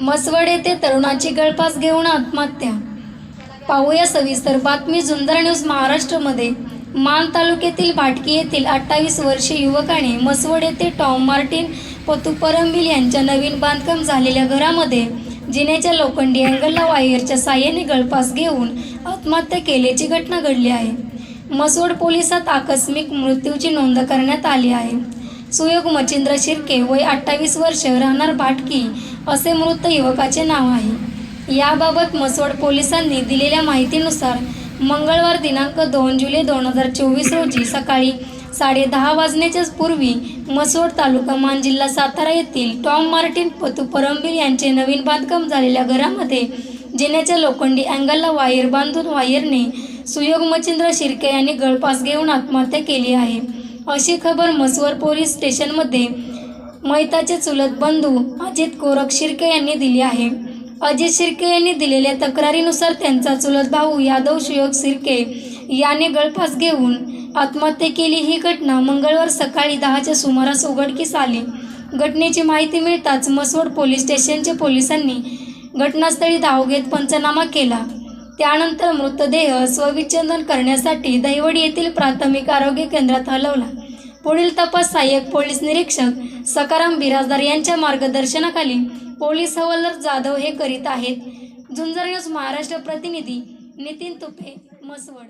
मसवड येथे तरुणाची गळफास घेऊन आत्महत्या. पाहूया सविस्तर बातमी जुन्नर न्यूज महाराष्ट्रमध्ये. मान तालुक्यातील भाटकी येथील अठ्ठावीस वर्षीय युवकाने मसवड येथे टॉम मार्टिन पतुपरंबिल यांच्या नवीन बांधकाम झालेल्या घरामध्ये जिन्याच्या लोखंडी अँगलला वायरच्या साह्याने गळफास घेऊन आत्महत्या केल्याची घटना घडली आहे. मसवड पोलिसात आकस्मिक मृत्यूची नोंद करण्यात आली आहे. सुयोग मचिंद्र शिर्के वय अठ्ठावीस वर्ष राहणार भाटकी असे मृत युवकाचे नाव आहे. याबाबत मसवड पोलिसांनी दिलेल्या माहितीनुसार मंगळवार दिनांक दोन जुलै दोन हजार चोवीस रोजी सकाळी साडे दहा पूर्वी मसवड तालुका मान जिल्हा सातारा येथील टॉम मार्टिन पतू परमबीर यांचे नवीन बांधकाम झालेल्या घरामध्ये जिन्याच्या लोखंडी अँगलला वायर बांधून वायरने सुयोग मचिंद्र शिर्के यांनी गळपास घेऊन आत्महत्या केली आहे. अशी खबर मसवड पोलीस स्टेशनमध्ये मैताचे चुलत बंधू अजित कोरक शिर्के यांनी दिली आहे. अजित शिर्के यांनी दिलेल्या तक्रारीनुसार त्यांचा चुलत भाऊ यादव सुयोग शिर्के याने गळफास घेऊन आत्महत्या केली. ही घटना मंगळवार सकाळी दहाच्या सुमारास उघडकीस आली. घटनेची माहिती मिळताच मसवड पोलीस स्टेशनच्या पोलिसांनी घटनास्थळी धाव घेत पंचनामा केला. त्यानंतर मृतदेह स्वविच्छेदन करण्यासाठी दहिवडी येथील प्राथमिक आरोग्य केंद्रात हलवला. पुढील तपास सहाय्यक पोलीस निरीक्षक सकाराम बिराजदार यांच्या मार्गदर्शनाखाली पोलीस हवालदार जाधव हे करीत आहेत. झुंजर न्यूज महाराष्ट्र प्रतिनिधी नितीन तुपे मसवड